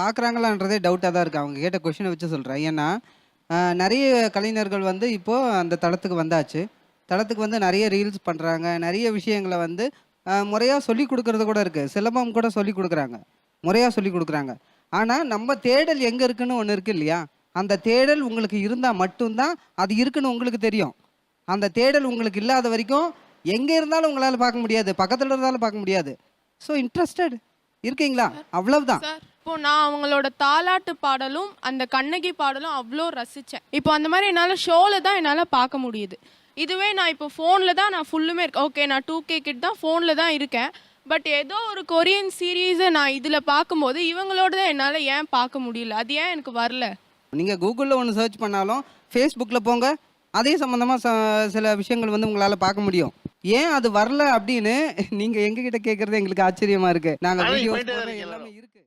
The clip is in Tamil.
பார்க்குறாங்களான்றதே டவுட்டாக தான் இருக்குது அவங்க கேட்ட கொஷினை வச்சு சொல்கிறேன் ஏன்னா நிறைய கலைஞர்கள் வந்து இப்போது அந்த தளத்துக்கு வந்தாச்சு. தளத்துக்கு வந்து நிறைய ரீல்ஸ் பண்ணுறாங்க நிறைய விஷயங்களை வந்து முறையாக சொல்லி கொடுக்கறது கூட இருக்குது சிலம்பம் கூட சொல்லி கொடுக்குறாங்க. முறையாக சொல்லி கொடுக்குறாங்க. ஆனால் நம்ம தேடல் எங்கே இருக்குன்னு ஒன்று இருக்குது இல்லையா? அந்த தேடல் உங்களுக்கு இருந்தால் மட்டும்தான் அது இருக்குன்னு உங்களுக்கு தெரியும். அந்த தேடல் உங்களுக்கு இல்லாத வரைக்கும் எங்கே இருந்தாலும் உங்களால் பார்க்க முடியாது. பக்கத்தில் இருந்தாலும் பார்க்க முடியாது. ஸோ இன்ட்ரெஸ்டட் இருக்கீங்களா? அவ்வளவுதான். சார் இப்போ நான் அவங்களோட தாலாட்டு பாடலும் அந்த கண்ணகி பாடலும் அவ்வளோ ரசித்தேன் இப்போ அந்த மாதிரி என்னால் ஷோவில் தான் என்னால் பார்க்க முடியுது. இதுவே நான் இப்போ ஃபோனில் தான் நான் ஃபுல்லுமே இருக்கேன் ஓகே நான் டூ கே கிட் தான் ஃபோனில் தான் இருக்கேன். பட் ஏதோ ஒரு கொரியன் சீரீஸை நான் இதில் பார்க்கும்போது இவங்களோட தான் என்னால் ஏன் பார்க்க முடியல? அது ஏன் எனக்கு வரல? நீங்கள் கூகுளில் ஒன்று சர்ச் பண்ணாலும் ஃபேஸ்புக்கில் போங்க. அதே சம்மந்தமாக சில விஷயங்கள் வந்து உங்களால் பார்க்க முடியும். ஏன் அது வரல அப்படின்னு நீங்கள் எங்ககிட்ட கேட்குறது எங்களுக்கு ஆச்சரியமாக இருக்குது நாங்கள் அதான் வீடியோஸ் போயிட்டே போடுறோம் இருக்கு எல்லாமே. இருக்கு